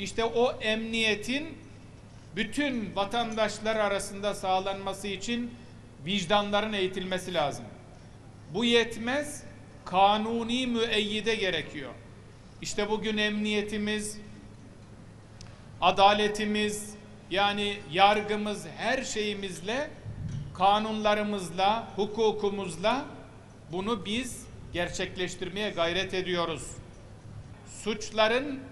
İşte o emniyetin bütün vatandaşlar arasında sağlanması için vicdanların eğitilmesi lazım. Bu yetmez, kanuni müeyyide gerekiyor. İşte bugün emniyetimiz, adaletimiz, yani yargımız her şeyimizle, kanunlarımızla, hukukumuzla bunu biz gerçekleştirmeye gayret ediyoruz. Suçların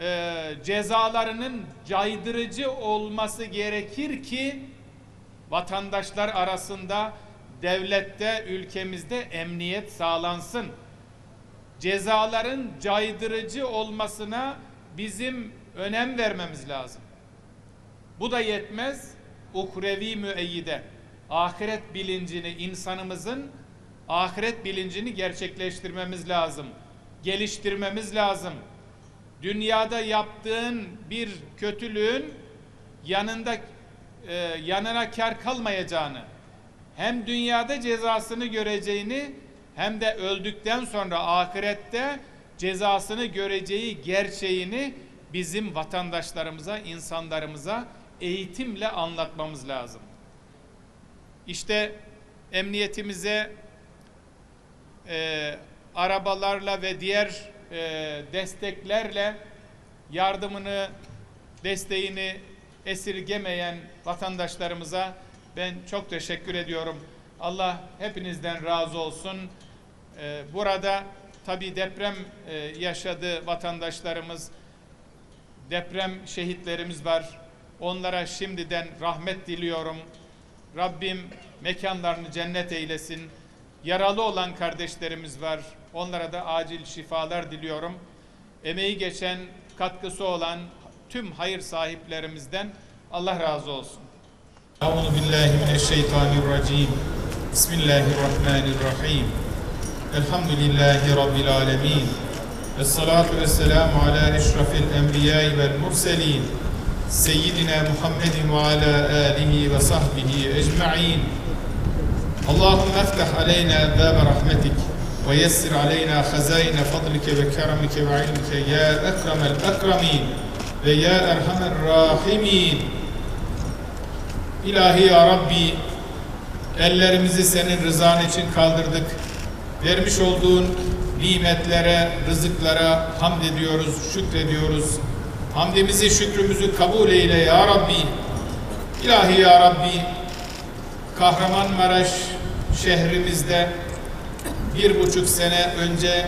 e, cezalarının caydırıcı olması gerekir ki vatandaşlar arasında devlette, ülkemizde emniyet sağlansın. Cezaların caydırıcı olmasına bizim önem vermemiz lazım. Bu da yetmez. Uhrevi müeyyide. Ahiret bilincini insanımızın ahiret bilincini gerçekleştirmemiz lazım. Geliştirmemiz lazım. Dünyada yaptığın bir kötülüğün yanında e, yanına kar kalmayacağını, hem dünyada cezasını göreceğini hem de öldükten sonra ahirette cezasını göreceği gerçeğini bizim vatandaşlarımıza, insanlarımıza eğitimle anlatmamız lazım. İşte emniyetimize e, arabalarla ve diğer e, desteklerle yardımını, desteğini esirgemeyen vatandaşlarımıza ben çok teşekkür ediyorum. Allah hepinizden razı olsun. Ee, burada tabi deprem e, yaşadı vatandaşlarımız, deprem şehitlerimiz var. Onlara şimdiden rahmet diliyorum. Rabbim mekanlarını cennet eylesin yaralı olan kardeşlerimiz var. Onlara da acil şifalar diliyorum. Emeği geçen, katkısı olan tüm hayır sahiplerimizden Allah razı olsun. Euzu billahi mineşşeytanirracim. Bismillahirrahmanirrahim. Elhamdülillahi rabbil alamin. Esselatu vesselamu ala eşrefil enbiya'i vel murselin. Seyyidina Muhammedin ve ala alihi ve sahbihi ecma'in. Allahümme eftah aleyna ebbâbe rahmetik ve yessir aleyna hazâine fadlike ve keramike ve ilmike ya ekremel ekremin ve ya erhamer rahimin İlahi ya Rabbi ellerimizi senin rızan için kaldırdık vermiş olduğun nimetlere, rızıklara hamd ediyoruz, şükrediyoruz. Hamdimizi, şükrümüzü kabul eyle ya Rabbi. İlahi ya Rabbi, Kahramanmaraş şehrimizde bir buçuk sene önce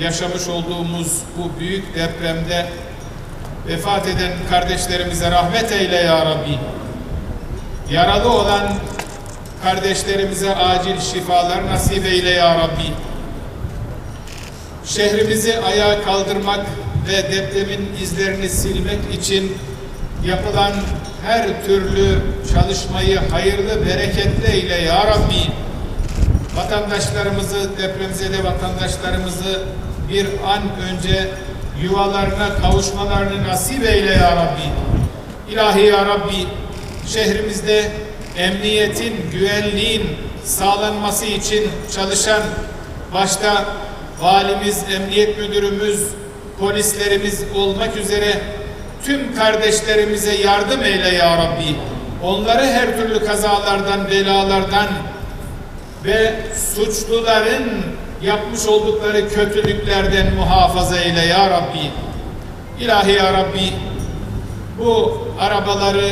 yaşamış olduğumuz bu büyük depremde vefat eden kardeşlerimize rahmet eyle ya Rabbi. Yaralı olan kardeşlerimize acil şifalar nasip eyle ya Rabbi. Şehrimizi ayağa kaldırmak ve depremin izlerini silmek için yapılan her türlü çalışmayı hayırlı, bereketli eyle ya Rabbi. Vatandaşlarımızı, depremzede vatandaşlarımızı bir an önce yuvalarına kavuşmalarını nasip eyle ya Rabbi. İlahi ya Rabbi, şehrimizde emniyetin, güvenliğin sağlanması için çalışan başta valimiz, emniyet müdürümüz, polislerimiz olmak üzere tüm kardeşlerimize yardım eyle ya Rabbi. Onları her türlü kazalardan, belalardan ve suçluların yapmış oldukları kötülüklerden muhafaza eyle ya Rabbi. İlahi ya Rabbi bu arabaları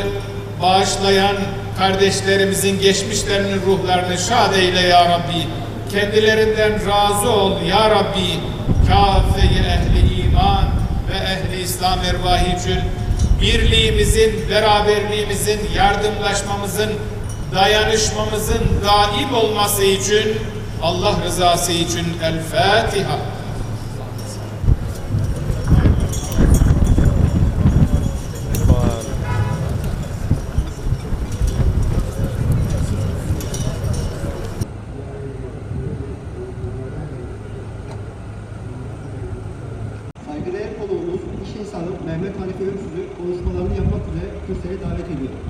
bağışlayan kardeşlerimizin geçmişlerinin ruhlarını şad eyle ya Rabbi. Kendilerinden razı ol ya Rabbi. Kâfe-i ehli ve ehli İslam ervahicül birliğimizin, beraberliğimizin, yardımlaşmamızın, dayanışmamızın daim olması için Allah rızası için El Fatiha. görüşünü, konuşmalarını yapmak üzere kürsüye davet ediyorum.